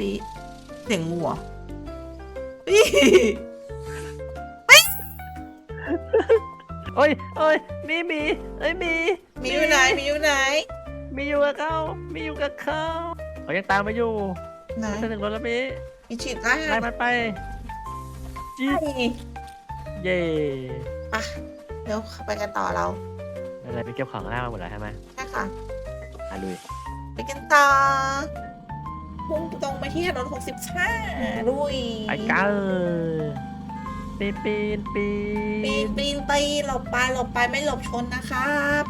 ปีเสียงงูเหรอปีโอ้ยโอ้ยมีมีเอ้ยมีมีอยู่ไหนมีอยู่ไหนมีอยู่กับเขามีอยู่กับเขาเขายังตามมาอยู่ไหนไม่ถึงรถแล้วมีมีฉีดไล่ไล่มันไปจีดเย่ไปเดี๋ยวไปกันต่อเราอะไรไปเก็บของข้างล่างมาหมดแล้วใช่ไหมใช่ค่ะอะลุยไปกันต่อ พุ่งตรงไปที่ถนน65ลุยไปกันปีนปีนปีปีนนปีนปีนหลบไปหลบไปไม่หลบชนนะครับ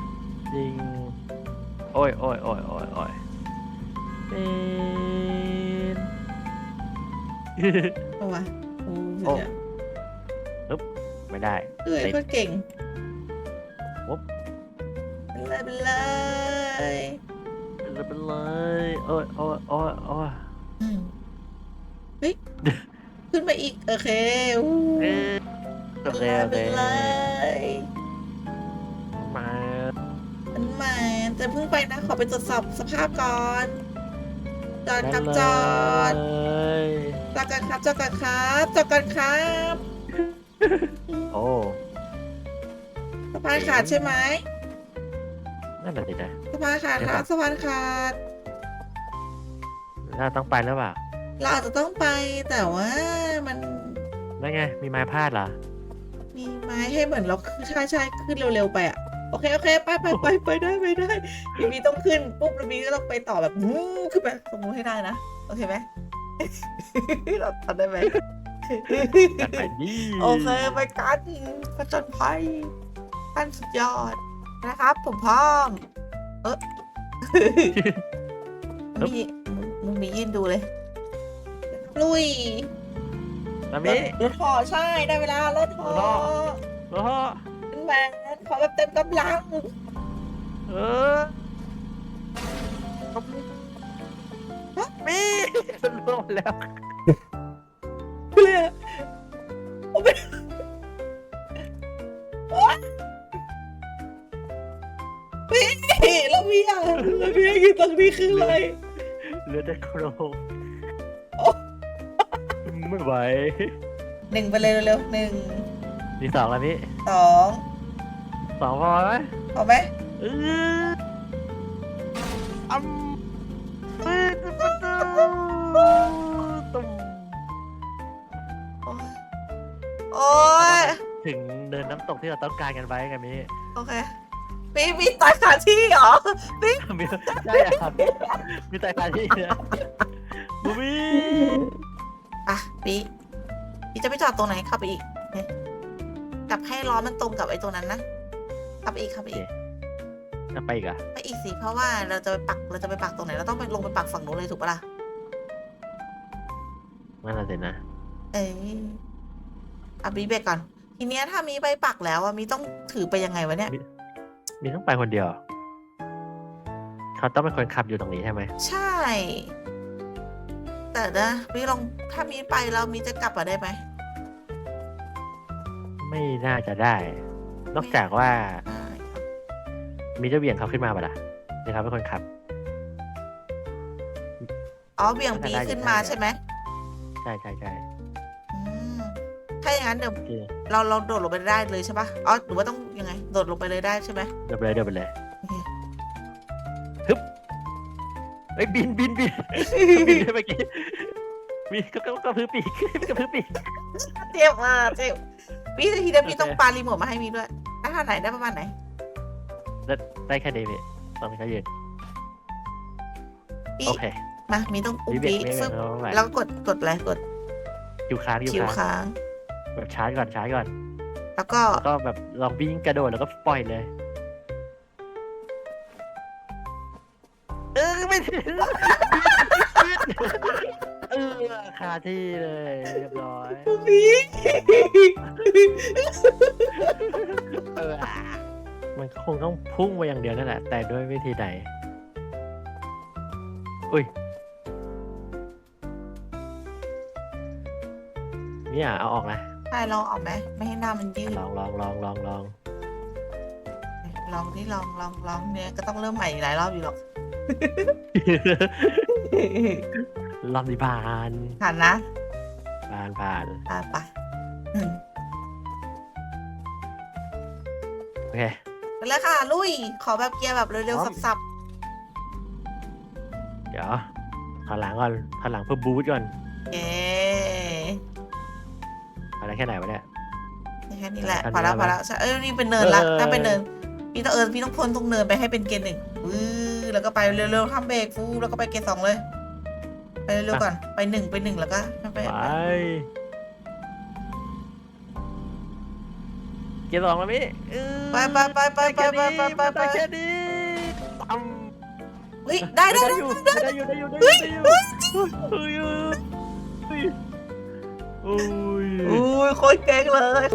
จริง โอ้ยโอ้ยโอ้ยโอ้ยโอ้ยปีน เอาวะโอ้โอ้ยไม่ได้ เอ้ยติด ก็เก่งปุ๊บไปเลยไปเลย ไปเลยไปเลยโอ้ยโอ้ยโอ้ยโอ้ยอืมเฮ้ย ขึ้นไปอีก โอเคอู้เอ้ยโอเคโอไปเคเลยมามันมาจะเพิ่งไปนะ ขอไปตรวจสอบสภาพก่อน จอดครับจอดเลยจอดกันครับจอดกันครับจอดกันครับโอ้ สะพานขาดใช่ไหม นั่นแหละสินะ สะพานขาดเดี๋คยวก่รัอบน สะพานขาด เราต้องไปแล้วเปล่าเราอาจจะต้องไปแต่ว่ามันได้ไง มีไม้พาดเหรอ มีไม้ให้เหมือนเราขึ้นใช่ใช่ขึ้นเร็วๆไปอะ โอเคโอเคไปไปไปไปได้ไปได้บีบีต้องขึ้นปุ๊บแล้วบีก็ต้องไปต่อแบบวู้ขึ้นไปตรงนู้นให้ได้นะ โอเคไหม เราทำได้ไหม จัดไปดิโอเคไปกันผจญภัยขั้นสุดยอด นะครับ ผมพร้อมเออมีมึงมียืนดูเลย ลุยนามิรถหอใช่ ได้เวลารถหอรถห่อโอ้โหขึ้นมาขอแบบเต็มกำลัง เออมีรวมแล้ว งนี้คืออะไรเหลือแต่โครงโอ้ไม่ไหวหนึ่งไปเลยเร็วๆหนึ่งมีสองแล้วพี่สองสองพอไหมพอไหมเอออัมเอ้ยตุ๊บตุ๊บตุ๊บโอ๊ยโอ๊ยถึงเดินน้ำตกที่เราต้องการกันไว้ไงมิโอเค พี่มีตายขาที่เหรอมีใช่อะครับมีแต่การที่นะบูบี้อะปีพี่จะไปจอดตรงไหนขับไปอีกเนี่ยกลับให้ล้อมันตรงกับไอ้ตรงนั้นนะขับไปอีกขับไปอีกจะไปอีกเหรอะไปอีกสิเพราะว่าเราจะไปปักเราจะไปปักตรงไหนเราต้องไปลงไปปักฝั่งนู้นเลยถูกปะล่ะนั่นแหละสินะเอ้ยเอาบีเบรกก่อน ทีเนี้ยถ้ามีใบปักแล้วอะมีต้องถือไปยังไงวะเนี่ย มีต้องไปคนเดียว เขาต้องเป็นคนขับอยู่ตรงนี้ใช่ไหมใช่ แต่นะมีลองถ้ามีไปแล้วมีจะกลับมาได้ไหมไม่น่าจะได้ นอกจากว่าได้มีเจ้าเบี่ยงเขาขึ้นมาปะล่ะเดี๋ยวเขาเป็นคนขับ อ๋อเบี่ยงปีขึ้นมาใช่ไหม ใช่ใช่ใช่อืมถ้า อย่างนั้นเดี๋ยวโอเคเราเราโดดลงไปได้เลยใช่ปะอ๋อหรือว่าต้องยังไง โดดลงไปเลยได้ใช่ไหม เดินไปเลยเดินไปเลยโอเค ฮึบเอ้ยบินบินบินบินได้เมื่อกี้มีก็ก็ก็พื้นปีกก็พื้นปีก เจ็บอะเจ็บพี่ทีเดียวพี่โอเค ต้องปารีโมทมาให้มีด้วยได้ขนาดไหนได้ประมาณไหน ได้ได้แค่นี้พี่ตอนนี้เขายืนปี โอเคมามีต้องอุ้มมีเบี่ปียงไม่ฟึเบี่ยบงแล้วแล้วก็กดกดอะไรกดคิวค้างคิวคิวค้างค้าง แบบชาร์จก่อนชาร์จก่อนแล้วก็แล้วก็แบบลองวิ่งกระโดดแล้วก็ปล่อยเลย เออไม่ถึงเออคาที่เลยเรียบร้อยปีเอออะมันคงต้องพุ่งไปอย่างเดียวนั่นแหละแต่ด้วยวิธีใดอุ้ยเนี่ยเอาออกนะ ใช่ลองออกไหมไม่ให้หน้ามันยืดลองลองลองลองลองลองที่ลองลองลองเนี่ยก็ต้องเริ่มใหม่อีกหลายรอบอยู่หรอกรอบนี้ผ่านผ่านนะผ่านผ่านอะไปอืมโอเคไปเลยค่ะ ลุย ขอแบบเกียร์แบบเร็วพร้อมๆสับเดี๋ยวขันหลังก่อนขันหลังเพื่อบูทก่อนๆเอ๊อะไรแค่ไหนวะเนี่ยแค่นี้แหละอันนี้พอแล้วอะไรพอแล้วใช่เอ้ยนี่เป็นเนินละเออถ้าเป็นเนินพี่ต้องเอิญพี่ต้องพ้นตรงเนินไปให้เป็นเกณฑ์หนึ่งวื้อแล้วก็ไปเร็วๆทำเบรกฟูแล้วก็ไปเกณฑ์สองเลย ไปเร็วๆก่อนไปหนึ่งไปหนึ่งแล้วก็ไปไปไปเกียร์สองแล้วพี่เออไปไปไปไปไปไปไปไปไปแค่นี้ปั๊มเฮ้ยได้ได้ได้อยู่ได้อยู่ได้อยู่ได้อยู่ โอ้ยอุ้ยโคตรเก่งเลย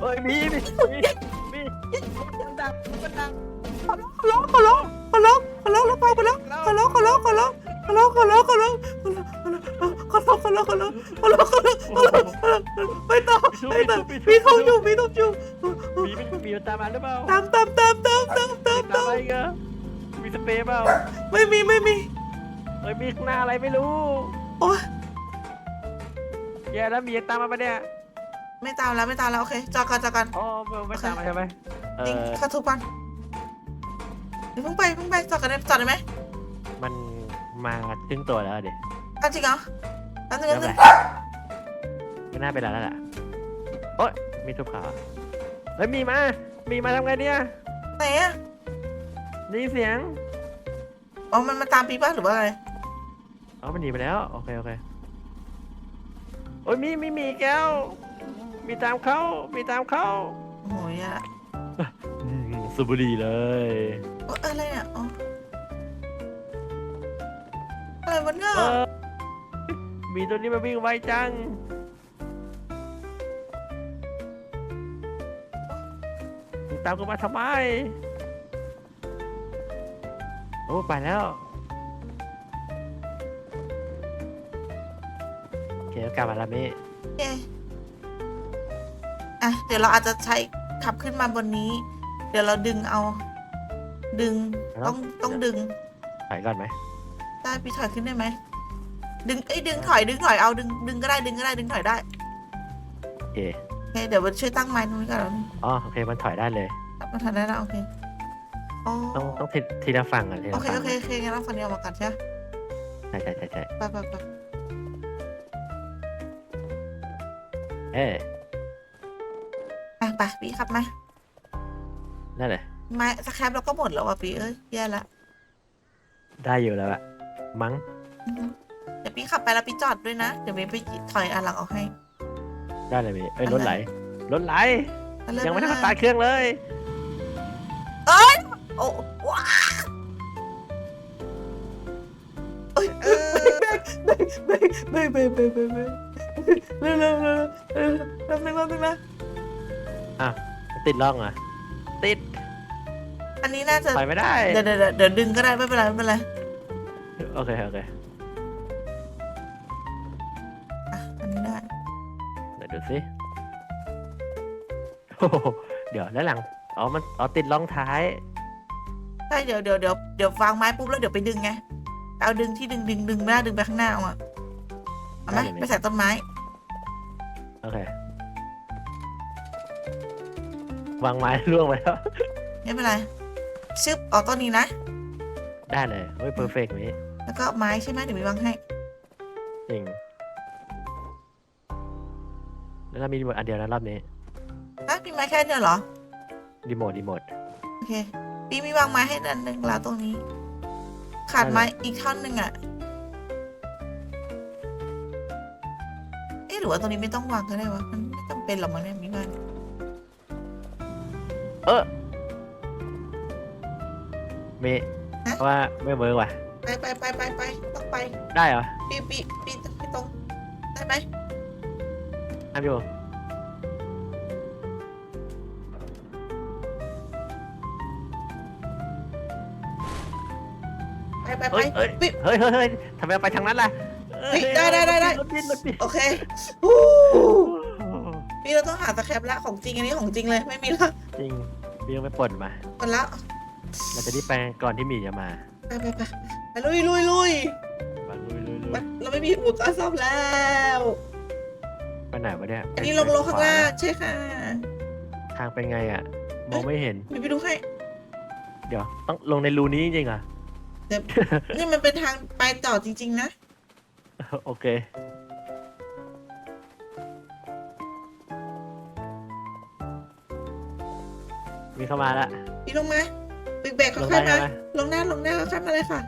เฮ้ยมีมีมีมีมันดังมันดังขอร้องขอร้องขอร้องขอร้องแล้วพอไปแล้วขอร้องขอร้องขอร้องขอร้องขอร้องขอร้องขอร้องขอร้องขอร้องขอร้องขอร้องขอร้องขอร้องไปต่อไปต่อพี่ทงอยู่พี่ทงอยู่มีมีมีมันตามมาหรือเปล่าตามตามตามตามตามตามตาตามมอะไรกันมีสเปรย์เปล่าไม่มีไม่มีเฮ้ยมีข้างหน้าอะไรไม่รู้โอ้ย แย่แล้วมีตามมาปะเนี่ยไม่ตามแล้วไม่ตามแล้วโอเคจอดกันจอดกันอ๋อไม่ตามมาใช่ไหมเอยิงอเข้าทุกวันเดี๋ยวเพิ่งไปเพิ่งไปจอดกันได้จอดได้ไหมมันมาถึงตัวแล้วเด็เอาจริงเหรอแป๊บนึงแล้แป๊วบไงนึงไม่น่าเป็นไรแล้วล่ะโอ๊ยมีทุบขาเฮ้ยมีมา มีมาทำไงเนี่ยไหนอะได้ยินเสียงอ๋อมันมาตามปีป้าหรือว่าอะไร อ๋อมันหนีไปแล้ว โอเคโอเค โอ้ยมีมีมีแก้ว มีตามเขามีตามเขาโอ้ยอะอืมสูบบุหรี่เลย โอ๊ยอะไรเนี่ยอ๋ออะไรวะเนี่ยเออมีตัวนี้มาวิ่งไวจังมึงตามกูมาทำไม โอ้ ไปแล้ว โอเคกลับมาแล้วเมเอ๊ะอะ เดี๋ยวเราอาจจะใช้ขับขึ้นมาบนนี้ เดี๋ยวเราดึงเอา ดึง ต้องต้องดึง ถอยก่อนไหมได้พี่ถอยขึ้นได้ไหม ดึง เอ้ย ดึงถอย ดึงถอย เอา ดึง ดึงก็ได้ ดึงก็ได้ ดึงถอยได้โอเคโอเคเดี๋ยวมันช่วยตั้งไม้ตรงนี้ก่อนอ๋อโอเคมันถอยได้เลยมันถอยได้แล้วโอเคอ๋อต้องต้องทีทีละฝั่งก่อนทีโอละเค ฝั่งโอเค โอเคงั้นเราฟันเดียวมากันใช่ไหมใช่ใช่ใช่ใช่ ไปไปไป เอ้ยอะไปพี่ขับมานั่นเลยไม้สแครปเราก็หมดแล้วอะพี่เอ้ยแย่ละได้อยู่แล้วอะมั้งอือฮึเดี๋ยวพี่ขับไปแล้วพี่จอดด้วยนะ เดี๋ยวเมย์ไปถอยอันหลังออกให้ ได้เลยพี่เอ้ยอะไรรถไหลรถไหล ปเลยังไม่ทันปสตาร์ทเครื่องเลย โอ้ว้าเอ้ยเบรกเบรกเบรกเบรกเบรกเบรกเบรก เร็วเร็วเร็วเร็วแป๊บนึงแป๊บนึงนะติดล่องอะ ติดอันนี้น่าจะถอยไม่ได้ เดี๋ยวเดี๋ยวเดี๋ยวเดี๋ยวดึงก็ได้ไม่เป็นไรไม่เป็นไรโอเค โอเค อะอันนี้ได้เดี๋ยวดูสิโอ้โหเดี๋ยวแล้วหลังอ๋อมันอ๋อติดล่องท้าย ใช่เดี๋ยวเดี๋ยวเดี๋ยวเดี๋ยววางไม้ปุ๊บแล้วเดี๋ยวไปดึงไงเอาดึงที่ดึงดึงดึงไม่ได้ดึงไปข้างหน้าเอาอะเอาไหมได้เลย ไปใส่ต้นไม้ โอเควางไม้ล่วงไปแล้ว ไม่เป็นไรชึบเอาต้นนี้นะ ได้เลยเฮ้ยเพอร์เฟกต์นี้แล้วก็ไม้ใช่ไหมเดี๋ยวมีวางให้ จริง แล้วเรามีรีโมทอันเดียวนะรอบนี้ฮะมีไม้แค่เดียวเหรอ รีโมทรีโมท โอเคปีมีวางไม้ให้อันหนึ่งแล้วตรงนี้ ขาดไม้อีกท่อนหนึ่งอะ รือว่าตรงนี้ไม่ต้องวางก็ได้วะ มันไม่จำเป็นหรอกมั้งเนี่ยมีบ้านเออเมย์ว่าไม่เวิร์กว่ะ ไปไปไปไปไปต้องไป ได้เหรอปีปีปีปีตรง ได้ไหมทำอยู่ไปไปไปเฮ้ยเฮ้ยปีเฮ้ยเฮ้ยเฮ้ยทำไมไปทางนั้นล่ะ เฮ้ยได้ได้ได้ได้รถบินรถบินโอเคฮู้ปีเราต้องหาสแครปละของจริงอันนี้ของจริงเลยไม่มีละจริงพี่ต้องไปปลดมา หมดละเราจะรีบไปก่อนที่หมีจะมาไปไปไปไปลุยลุยลุยไปลุยลุยลุยเราไม่มีอุปกรณ์ซ่อมแล้ว ไปไหนวะเนี่ยอันนี้ลงลงข้างล่างใช่ค่ะทางเป็นไงอะ มองไม่เห็น มีไปดูให้เดี๋ยว ต้องลงในรูนี้จริงๆอะแต่นี่มันเป็นทางไปต่อจริง ๆ นะ โอเค มีเข้ามาละพี่ลงมาเบรกๆลงค่อยๆได้มาไหม ลงหน้าลงหน้าค่อยๆมาเลยค่ะ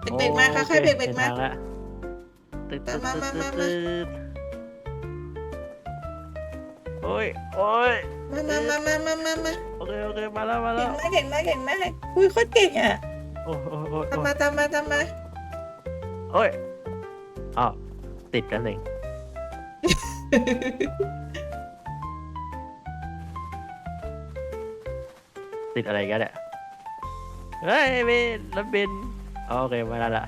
เบรกๆมาค่ะค่อยๆเบรกๆมาห็นทงละตึ๊ดตึ๊ดมาตึ๊ดมามาตึ๊ดโอ้ยโอ้ยมามามามามามามาโอเคโอเคมาแล้วมาแล้เก่งวมากเก่งมากเก่งมากอุ้ยโคตรเก่งอะโอ้ยโอ้ยโอ้ยตามมาตามมาตามมา โอ้ยอ้าวติดกันเองติดอะไรกันเนี่ยเฮ้ยบินรถบินอ๋อโอเคมาแล้วล่ะ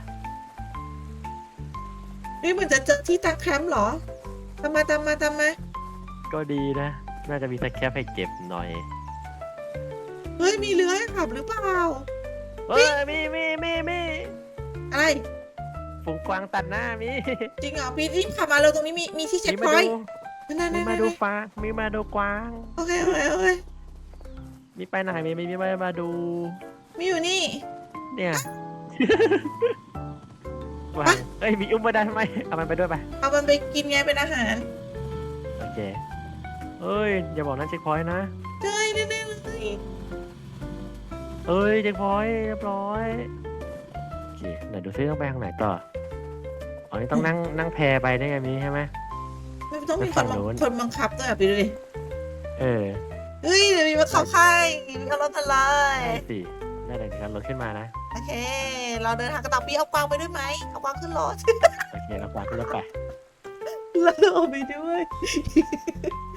นี่เหมือนจะเจอที่ตั้งแคมป์เหรอตามมาตามมาตามมา ก็ดีนะ น่าจะมีสแคปให้เก็บหน่อย เฮ้ย มีเรือให้ขับหรือเปล่า เฮ้ย มีมีมีมีอะไร ฝูงกวางตัดหน้ามีจริงเหรอพี่รีบขับมาเลยตรงนี้มีมีที่เช็คมีพมาอยดูต์นั่นมีนั่นมานั่นดูฟ้ามีมาดูกวาง โอเคโอเคโอเคมีไปไหนมีมีมีมามาดู มีอยู่นี่ เนี่ยกวางเอ้ยมีอุ้มมาได้ไหมเอามันไปด้วยไปเอามันไปกินไงเป็นอาหารโอเคเอ้ยอย่าบอกนั่นเช็คพอยต์นะใช่แน่ๆเลยเอ้ยเช็คพอยต์เรียบร้อยโอเค ไหนดูซิต้องไปทางไหนต่ออ๋อนี่ต้องนั่งนั่งแพไปได้ไงมีใช่ไหม ไม่ต้องมีไปคฝั่นงบังนู้น คนบังคับด้วยอะไปดูดิเออเฮ้ยเดี๋ยวมีมาเข้าค่ายมีเอารถมาเลได้ยสิได้เลยครับรถขึ้นมานะโอเค เราเดินทางกระต่อปีเอากวางไปด้วยไหมเอากวางขึ้นรถ โอเคแล้วกวางขึ้นรถไปแล้วเราเอาไปด้วย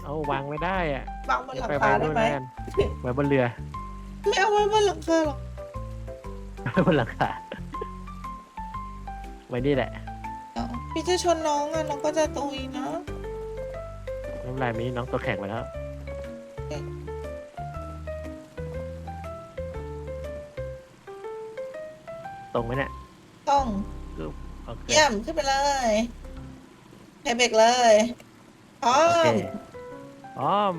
เอาวางไม่ได้อะวางบนหลังไปคาไว้ได้นู่นไหมแล้วกันไว้บนเรือไม่เอาไว้บนหลังคาหรอกไว้บนหลังคาไว้นี่แหละเอาพี่จะชนน้องอะน้องก็จะตุยนะน้ำลายมีน้องตัวแข็งไปแล้วตรงไหมเนี่ยต้องโอเคเยี่ยมขึ้นไปเลยให้เบรกเลยพร้อโอเคมพร้อม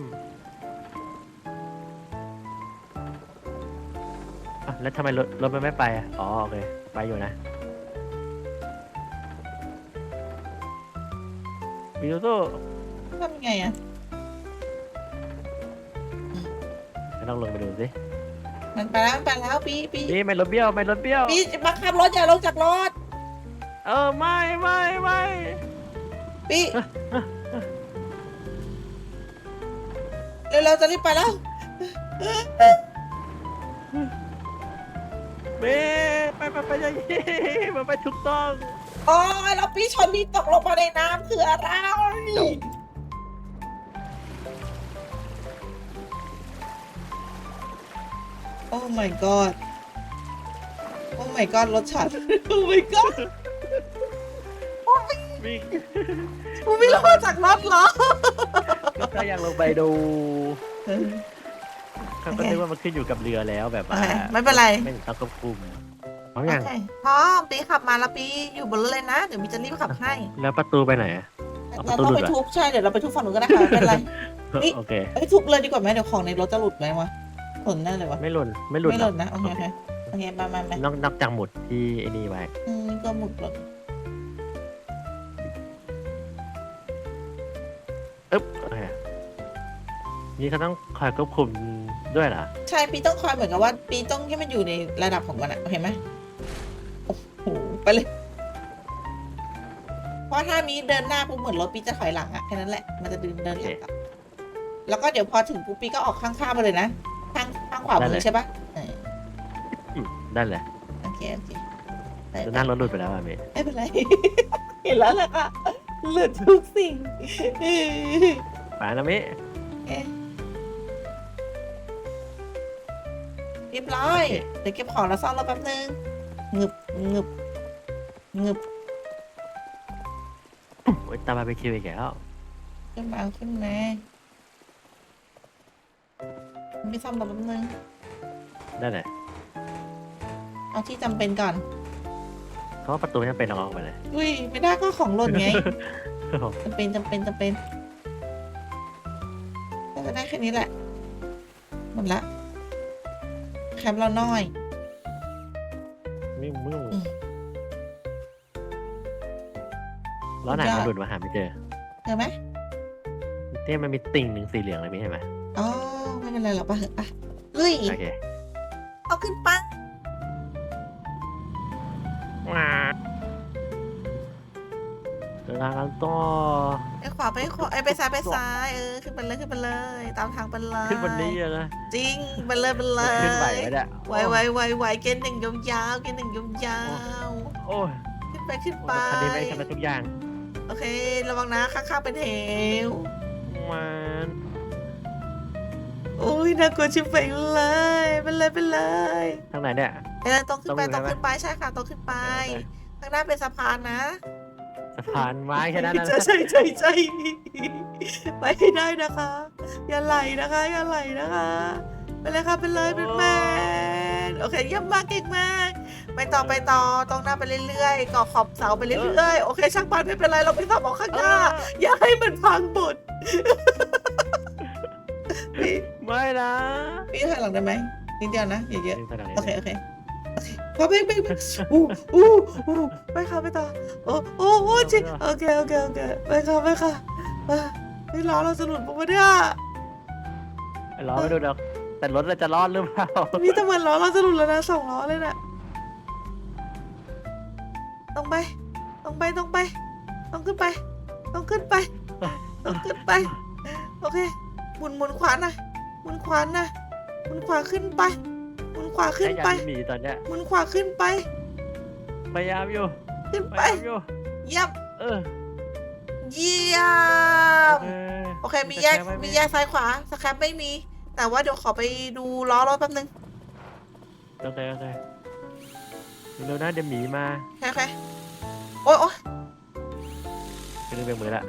อะแล้วทำไมรถรถมันไม่ไปอะอ๋อโอเคไปอยู่นะ บิวตู้ทำยังไงอะ ไม่ต้องลงไปดูสิมันไปแล้วมันไปแล้วปีปีนี่ไม่รถเบี้ยวไม่รถเบี้ยว ปีบังคับรถอย่าลงจากรถเออไม่ไม่ไม่ปีเร็วๆจะรีบไปแล้วเบไปไปไปอย่างนี้มันไปถูกต้อง โอ้ยแล้วปีชนที่ตกลงมาในน้ำคืออะไร โอ้ my god โอ้ my god รถฉัน โอ้ my god มีกูไม่รอดจากรถเหรอก็ถ้าอยากลงไปดูเขาก็นึกว่ามันขึ้นอยู่กับเรือแล้วแบบว่าโอเคไม่เป็นไร ไม่ต้องควบคุมเพราะโออย่างเคพร้อมปีขับมาแล้วปีอยู่บนรถเลยนะเดี๋ยวมีจะรีบขับให้แล้วประตูไปไหนอะ เอาประเราตูต้องหลุไปดเหรอ ทุบใช่เดี๋ยวเราไปทุบฝั่งนู้นก็ได้ค่ะไม่เป็นไร นี่ โอเคเอ้ยทุบเลยดีกว่าไหมเดี๋ยวของในรถจะหลุดไหมวะหล่นแน่เลยวะไม่หล่นไม่หลุดไม่หหรอล่กนนะโอเคโอเคโอเคมามามานอกนอกจากหมุดที่ไอ้นี่ไว้อืมก็หมุดหล่นอึ๊บโอเคนี่เขาต้องคอยควบคุมด้วยเหรอ ใช่ปีต้องคอยเหมือนกับว่า ปีต้องให้มันอยู่ในระดับของมันอะโอเคไหมโอ้โห ไปเลย เพราะถ้ามีเดินหน้าปุ๊บเหมือนรถปีจะถอยหลังอะแค่นั้นแหละ มันจะดึงเดินหลังอะแล้วก็เดี๋ยวพอถึงปุ๊บปีก็ออกข้างๆไปเลยนะข้างข้างขวามือใช่ปะเอออืมได้เลยโอเคโอเคไปจะนั่งรถหลุดไปแล้วอะเมย์ไม่เป็นไร เห็นแล้วแหละค่ะหลุดทุกสิ่งไปนะเมย์เอ๊ะเรียบร้อย เดี๋ยวเก็บของแล้วซ่อนรถแป๊บนึงงึบงึบ งึบโอ้ยตามมาไปคิวอีกแล้วขึ้นมาขึ้นมาไม่ซ่อมรถแป๊บนึง ได้เลยเอาที่จำเป็นก่อน เพราะว่าประตูไม่จำเป็นเอาออกไปเลยอุ้ย ไม่ได้ก็ของหล่นไงจำเป็นจำเป็นจำเป็นก็จะได้แค่นี้แหละ หมดละ แคมป์เราน้อยมึงมึง อืมล้อหนังยอดมันหลุดมาหาไม่เจอเจอไหมเนี่ยมันมีติ่งหนึ่งสีเหลืองเลยมีเห็นไหมอ๋อไม่เป็นไรหรอกปะเหอะปะลุยโอเคเอาขึ้นไปว้าเดินทางกันต่อไปขวาไปขวาไอยไปซ้ายไปซ้ายเออขึ้นไปเลยขึ้นไปเลย ตามทางไปเลยขึ้นบนนี้อะนะจริงไปเลยไปเลยขึ้นไหวไหมเนี่ยไหวไหวไหวไหวเกณฑ์หนึ่งยาวๆเกณฑ์หนึ่งยาวโอ้ยๆขึ้นไปขึ้นไปคันนี้ไม่ทำได้ทุกอย่าง โอเค ระวังนะข้างๆเป็นเหวมันโอ้ยน่ากลัวชิบเป่งเลยไปเลยไปเลยทางไหนเนี่ยไปเลยตรงขึ้นไปตตรรงงอยู่ขึ้นไปใช่ค่ะตรงขึ้นไปโอเคทางด้านเป็นสะพานนะสะพานไม้แค่นั้นนะใช่ใช่ใช่ใช่ไปให้ได้นะคะ อย่าไหลนะคะอย่าไหลนะคะ ไปเลยค่ะไปเลยเป็นแมนโอเคเยี่ยมมากเก่งมาก ไปต่อไปต่อตรงหน้าไปเรื่อยๆก่อขอบเสาไปเรื่อยๆโอเคช่างปันไม่เป็นไรเราไปสับออกข้างหน้า อย่าให้มันพังหมดพี่ไม่นะพี่ถอยหลังได้ไหมนิดเดียวนะอย่าเยอะนี่ทางไหนโอเคโอเคโอเคพอเบรกเบรกเบรกอู้อู้อู้ไปค่ะไปต่อโอ้โอ้โอ้จิโอเคโอเคโอเคไปค่ะไปค่ะไปไม่ล้อเราจะหลุดปะวะเนี่ยรอไม่ดูดอกแต่รถเราจะรอดหรือเปล่าพี่แต่เหมือนล้อเราจะหลุดแล้วนะสองล้อเลยน่ะ ตรงไปตรงไปตรงไป ต้องขึ้นไป ต้องขึ้นไป ต้องขึ้นไป โอเค หมุนหมุนขวานะหมุนขวานะหมุนขวาขึ้นไป หมุนขวาขึ้นพยายาไปมหนีตอนเนี้ยหมุนขวาขึ้นไป พยายามอยู่ ขึ้นพไป ยายามอยู่ เยี่ยม เออเยี่ยมโอเค มีแยกมีแยกซ้ายขวา สแครปไม่มี แต่ว่าเดี๋ยวขอไปดูล้อรถแป๊บนึง โอเคโอเค เร็วนะเดี๋ยวหมีมาโอเคโอเคโอ๊ยโอ๊ยไปดึงเบรกมือละ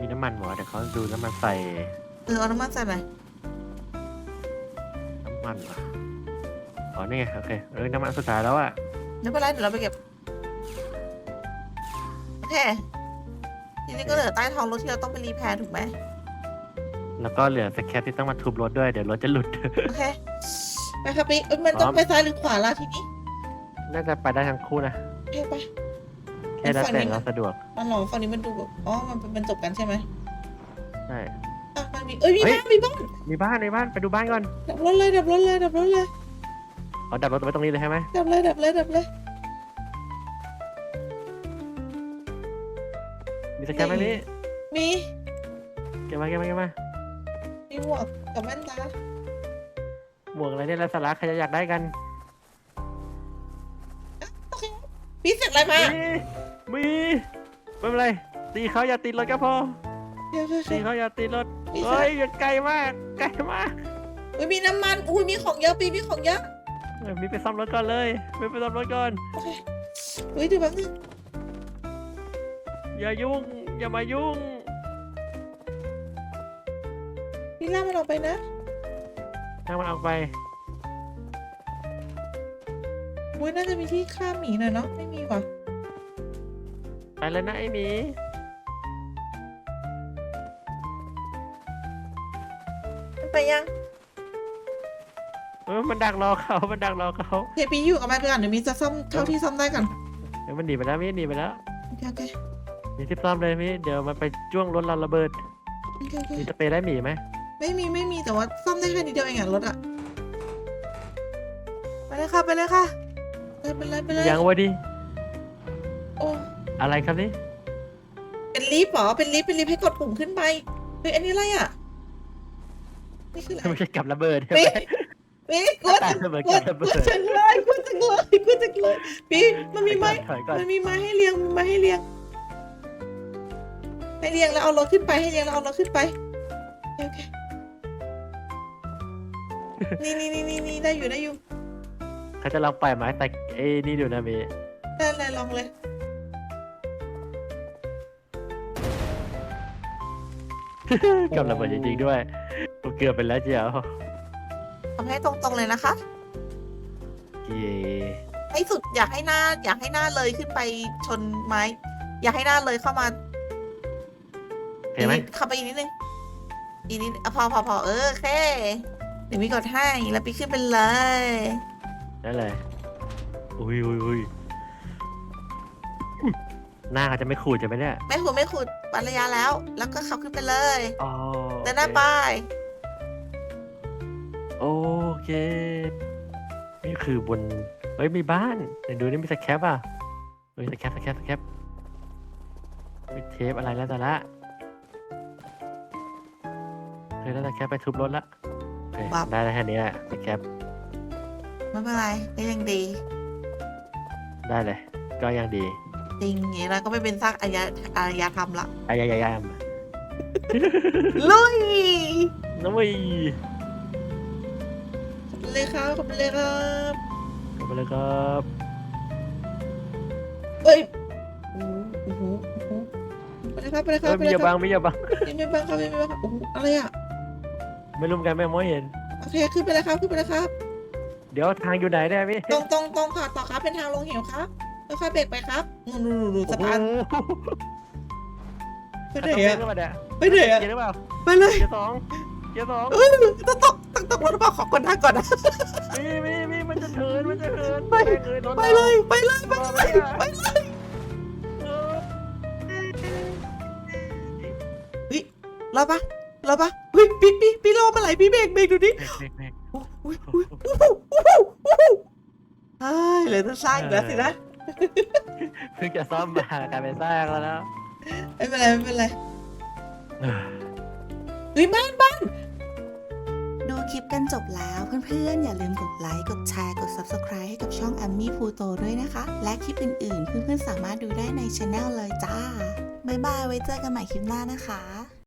มีน้ำมันหมอเดี๋ยวเขาดูน้ำมันใส่เออเอาน้ำมันใส่หน่อยน้ำมันเหรออ๋อนี่ไงโอเคเออน้ำมันสุดท้ายแล้วอะไม่เป็นไรเดี๋ยวเราไปเก็บโอเคทีนี้ก็เหลือใต้ท้องรถที่เราต้องไปรีแพร์ถูกไหม แล้วก็เหลือสแคปที่ต้องมาทุบรถด้วยเดี๋ยวรถจะหลุด โอเคไปครับพี่เอ้ยมันต้องไปซ้ายหรือขวาล่ะทีนี้น่าจะไปได้ทั้งคู่นะโอเคไป แค่แล้วฝั่งแต่นี้นะเราสะดวกมันหลอฝั่งนี้มันดูแบบอ๋อ มันเป็นบรรจบกันใช่ไหมใช่ อะมันมีเอ้ยมีเฮ้ย บ้านมีบ้านมีบ้านในบ้านไปดูบ้านก่อนดับรถเลยดับรถเลยดับรถเลยอ๋อดับรถไว้ตรงนี้เลยใช่ไหมดับเลยดับเลยดับเลยมีสแคปไหมนี่มี เก็บมาเก็บมาเก็บมา มีหมวกกับแว่นตาหมวกอะไรเนี่ยแล้วสาระใครจะอยากได้กันโอเคพี่เสร็จอะไรมามีมีไม่เป็นไร ตีเขาอย่าติดรถก็พอ เดี๋ยวเดี๋ยวตีเดี๋ยว เขาอย่าติดรถมีสาเฮ้ระยอย่าไกลมาก ไกลมากอุ้ยมีน้ำมันอุ้ยมีของเยอะปีมีของเยอะเออมีไปซ่อมรถก่อนเลยมีไปซ่อมรถก่อน โอเคอุ้ยเดี๋ยวแป๊บนึงอย่ายุ่ง อย่ามายุ่ง ล่ากมันออกไปนะให้มันออกไป อุ้ยน่าจะมีที่ฆ่าหมีหน่อยเนาะ ไม่มีว่ะไปเลยนะไอหมีมันไปยังเออมันดักรอเขา มันดักรอเขาเฮียปีอยู่กับมันไปก่อนเดี๋ยวมีจะซ่อมเท่าที่ซ่อมได้ก่อนเดี๋ยวมันหนีไปแล้วมีหนีไปแล้วโอเคโอเคมีที่ซ่อมเลยมีเดี๋ยวมันไปจ้วงรถเราระเบิดโอเคโอเคมีสเปรย์ไล่หมีไหม ไม่มีไม่มีแต่ว่าซ่อมได้แค่นิดเดียวเองอะรถอะไปเลยค่ะไปเลยค่ะไปเลยไปเลยไปเลยยังวะดิ โอ้อะไรครับนี่ เป็นลิฟต์เหรอเป็นลิฟต์เป็นลิฟต์ให้กดปุ่มขึ้นไปเฮ้ยอันนี้อะไรอะนี่คืออะไรไม่ใช่กับระเบิดใช่ไหปีมปีกลัวจังระเบิดกลัวกับระกเบิลัวดจังเลยกลัวจังเลยกลัวจังเลยปีมันมีไม้ถอยก่อนมันมีไม้ให้เรียงมีไม้ให้เรียงให้เรียงแล้วเอารถขึ้นไปให้เรียงแล้วเอารถขึ้นไปโอเคโอเค นี่นี่นี่นี่นี่ได้อยู่ได้อยู่เขาจะลองปล่อยไม้แต่เอ้นี่ดูนะมีได้เลยลองเลยกับระเบิดจริงๆด้วยกูเกือบไปแล้วเจียวทำให้ตรงๆเลยนะคะเคให้สุดอยากให้หน้า อยากให้หน้าเลยขึ้นไปชนไม้ อยากให้หน้าเลยเข้ามาเห็นไหมอีกนิดเข้าไปอีกนิดนึงอีกนิดอะพอพอพอเออโอเค เดี๋ยวมีกดให้แล้วปีขึ้นไปเลย ได้เลย อุ้ยอุ้ยอุ้ยหน้าเขาจะไม่ขูดจะไหมเนี่ยไม่ขุดไม่ขุดปัดระยะแล้ว แล้วก็ขับขึ้นไปเลยอ๋อเดินหน้าไป โอเค นี่คือบน เฮ้ยมีบ้านไหนดูนี่มีสแคปอะเฮ้ยสแคปสแคปสแคปมีเทปอะไรแล้วแต่ละเฮ้ยแล้วสแคปไปทุบรถละ โอเควับได้แล้วแค่นี้แหละสแคปไม่เป็นไรก็ยังดี ได้เลย ก็ยังดี จริงอย่างนี้เราก็ไม่เป็นซากอารยะอารยธรรมละอายายายามลุยน้ำวีขอบคุณเลยครับขอบคุณเลยครับกลับไปเลยครับเอ้ยโอ้โหโอ้โหไปเลยครับไปเลยคเฮ้รับยไปมีเลยอย่าคบัรับงมีอย่าบังยังไม่บังครับยังไม่บังครับโอ้โหอะไรอะ ไม่รู้เหมือนกันไม่มองเห็น โอเคขึ้นไปเลยครับขึ้นไปเลยครับ เดี๋ยวทางอยู่ไหนเนี่ยพี่ตรงตรงตรงค่ะต่อครับเป็นทางลงเหวครับค่อยๆเบรกไปครับนู่นนู่นนู่นสะพานโอ้โหไปขับไหนรถอะเล่นหรือเปล่าเนี่ยไปไหนอะเกียร์หรือเปล่าไปเลยเกียร์สองเกียร์สองเอ้ยต้องตกต้องตกรถหรือเปล่าขอกดได้ก่อนนะมีมีมีมันจะเทินมันจะเทินไปแม่งเลยรถไปเลยไปเลยไปเราเลยไปเลยเออรอปะรอปะเฮ้ยพี่พี่พี่รอมาไหลพี่เบรกเบรกดูดิเบรกเบรกเบรกอุ้ยอุ้ยอุ้ยอุ้ยอุ้ยอุ้ยเฮ้ยเหลือแต่ซากอีกแล้วสินะเพิ่งจะซ่อมมากลายเป็นซากแล้วนะไม่เป็นไรไม่เป็นไรเออเฮ้ยบ้านบ้านดูคลิปกันจบแล้วเพื่อนๆ อย่าลืมกดไลค์ กดแชร์ กด Subscribe ให้กับช่อง a m m y p l u t o ด้วยนะคะ และคลิปอื่นๆ เพื่อนๆ สามารถดูได้ในช anel เลยจ้า บ๊ายบาย ไว้เจอกันใหม่คลิปหน้านะคะ